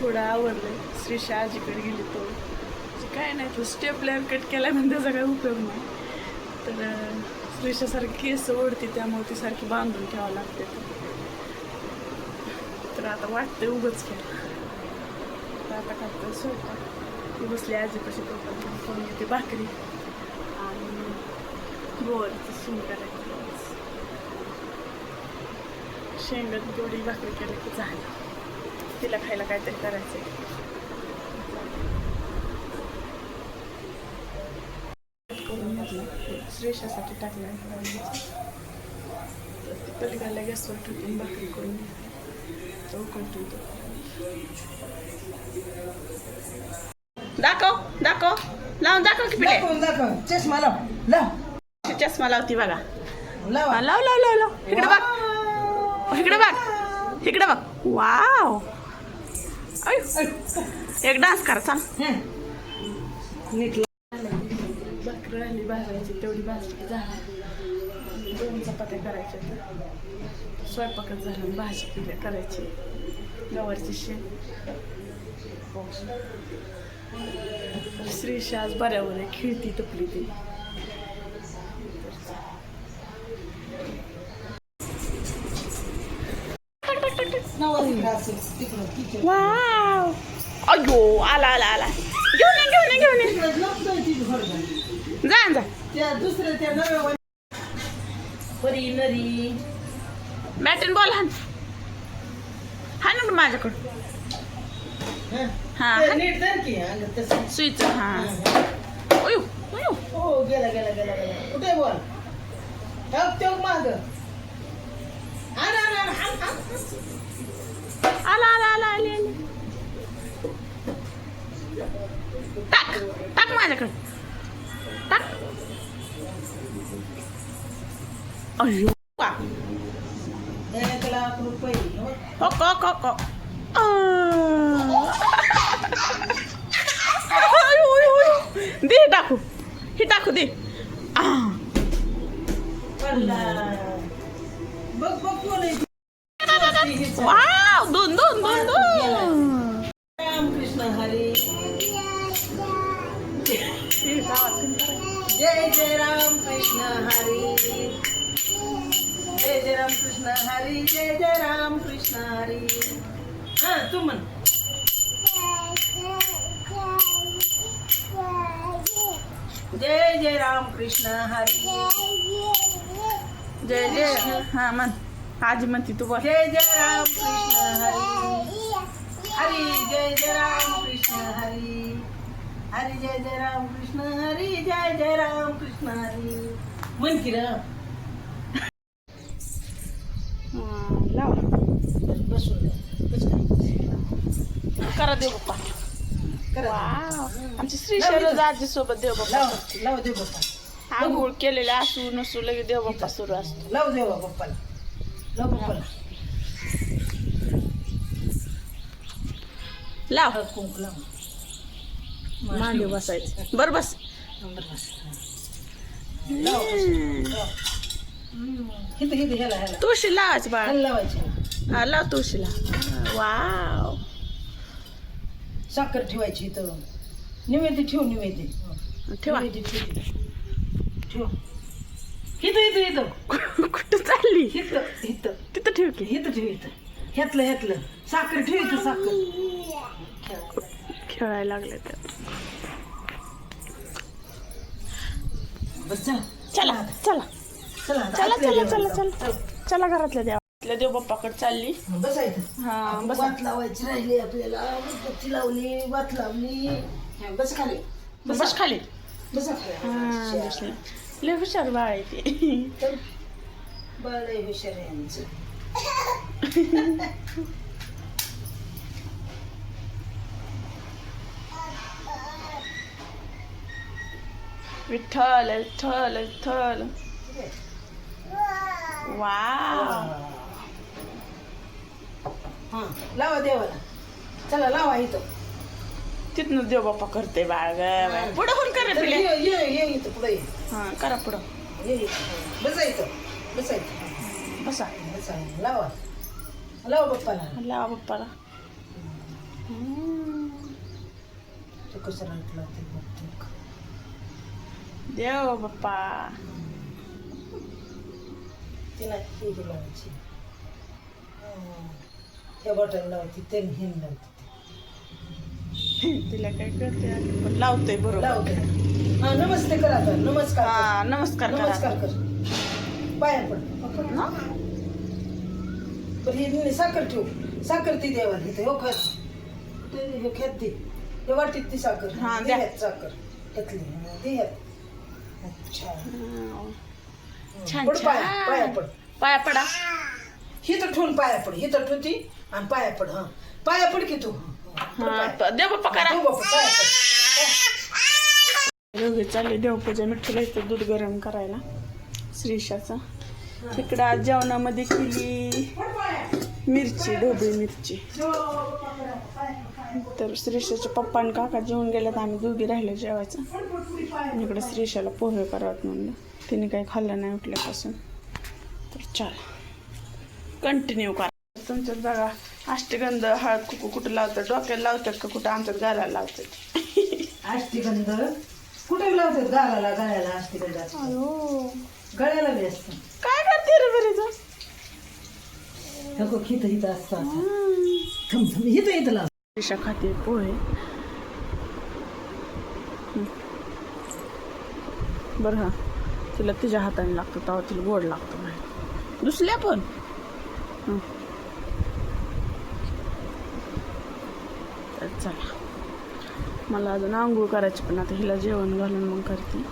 थोडं आवडलं श्रीशा आजीकडे गेली तो काय नाही तो स्टेप लेअर कट केला म्हणजे त्याचा काही उपयोग नाही तर श्रीशासारखी केस ओढते त्यामुळे ती सारखी बांधून ठेवावं लागते तर आता वाटतं उगच केलं तर आता काय स्वयंपाक ती बसली आजीपाशी तोपर्यंत कोण येते भाकरी आणि गोवारीची सून करायची शेंगात गोडी भाकरी केली की झाली तिला खायला काहीतरी करायचं श्रेषासाठी टाकलं पलीकडल्या गॅसवर ठेवून भाकरी करून दाखव दाखव. लावून दाखव की दाखव दाखव चष्मा लाव. लाव. चष्मा लावती बघा. लाव. लाव लाव लाव लाव. इकडे बघ इकडे बघ. इकडे बघ. वाव. एक डान्स करा चाल हं. नीट लाव. राहिली भाजायची तेवढी भाजली झाली दोन चपात्या करायच्या स्वयंपाकच झाला भाजी केली करायची गवारची शेण श्रीशा आज बऱ्यावर आहे खिळती तपली ती नवस असेल तिकडं तिकडं. वाव. अयो आला आला आला. घेऊन ये घेऊन ये घेऊन ये. जा जा. त्या दुसऱ्या त्या नव्या परी नरी. बॅटन बॉल हान. हा ना माझ्याकडं. हं. नीट धर की सुईच हा. अयो अयो हो गेला गेला गेला गेला. कुठे बोल? ठेव ठेव माग. आण आण आण आण, आण. आला आला आला आले आले टाक टाक माझ्याकडे. टाक. अयो वा. एक लाख रुपये हो. हो, हो, हो. को दे टाकू. हे टाकू दे. बघ बघ कोण आहे वाव दोन दोन दोन दोन. रामकृष्ण हरी. जय जय राम कृष्ण हरी जय जय राम कृष्ण हरी जय जय राम कृष्ण हरी हा तू म्हण जय जय राम कृष्ण हरी जय जय हा म्हण आजी म्हणती तू बोल जय जय राम कृष्ण हरी हरी जय जय राम कृष्ण हरी हरी जय जय राम कृष्ण हरी जय जय राम कृष्ण हरी. म्हण की बसून. करा देव बाप्पा. करा. आमची श्री शरद आजी सोबत देव बाप्पा. लाव लाव दे बाप्पा. आंघोळ केलेले असू नसू लगे देव बाप्पा सुरू असतो. लाव दे बाप्पाला. लाव बाप्पाला. लाव. कुंकू लाव. मांडी बसायचं. बर बस. तुळशी लावायची बाळ. लावायची हा, लाव तुळशीला वाव. साखर ठेवायची इथं. निवेदी ठेव निवेदी. ठेवा. निवेदी ठेव ठेव. इथं इथं इथं. कुठं चालली? इथं इथं. तिथं ठेव की. इथं ठेव इथं. ह्यातलं ह्यातलं. साखर ठेव इथं साखर. खेळायला लागले तर बस चला. चला चला. चला चला चला घरातल्या देवा. देव बाप्पाकडे चालली. बसायचं हा बस. लावायची राहिली आपल्याला. लावली वात लावली. हा, बस खाली. बस खाली. बसा खाली. लय हुशार बाळ आहे ते. बाळ हुशार आहे आमचं. विठ्ठल विठ्ठल विठ्ठल वाव हा लावा देवाला. चला लावा इथं. तिथनं देव बाप्पा करते बाळ ग पुढं होऊन करे तर पिले ये ये ये इथं पुढे ये. हा करा पुढं. ये इथं. बसा इथं. बसा इथं. बसा. बसा. लावा. लावा बाप्पाला. लावा बाप्पाला. हम्म. कशा राहत लावते बघते देव बाप्पा तिला हे लावायची हं. बटन लावते ते हिन लावते. तिला काय करते पण लावतोय बरोबर. लावते हा नमस्ते करा आता. नमस्कार कर. हा नमस्कार करा. नमस्कार कर. पाया पड. ना? पण ही साखर ठेव. साखर ती देवा इथे हो खत ते हे खेत दे हे वाटीत ती साखर. हा, साखर. घेतली दे ह्यात. हा. छान पड पाया पाया छान पड. पाया पडा. ही तर ठेवून पाया पड ही तर ठेवती आणि पाया पड हा. पाया पड की तू? हा, हा देव बाप्पा करा. हो बापा, पाया पड. दोघे चालले देवपूजा मिठूला इथं दूध गरम करायला. श्रीशाचं. तिकडं आज जेवणामध्ये केली. मिरची ढोबळी मिरची जो बापा करा, पाया पड, पाया तर श्रीशाचे पप्पा आणि काका जेवून गेल्यात आम्ही दोघी राहिलो जेवायचं. इकडे श्रीशाला पोहे करावत म्हणलं. तिने काही खाल्लं नाही उठल्यापासून. तर चल. कंटिन्यू करा. तुमच्यात बघा अष्टगंध हळद कुकू कुठं लावतात? डोक्याला लावतात का कुठं? आमच्यात गालाला लावतात. अष्टीगंध? कुठे लावतात? गालाला गळ्याला अष्टीगंध गळ्याला बी असतं. काय करते रे बरीच खित हित असतं. थम थम हित हित खाते पोहे. बरं हा. तिला तिच्या हाताने लागतं तेव्हा तिला गोड लागतं नाही दुसऱ्या पण. तर चला. मला अजून आंघोळ करायची पण आता हिला जेवण घालून मग करते.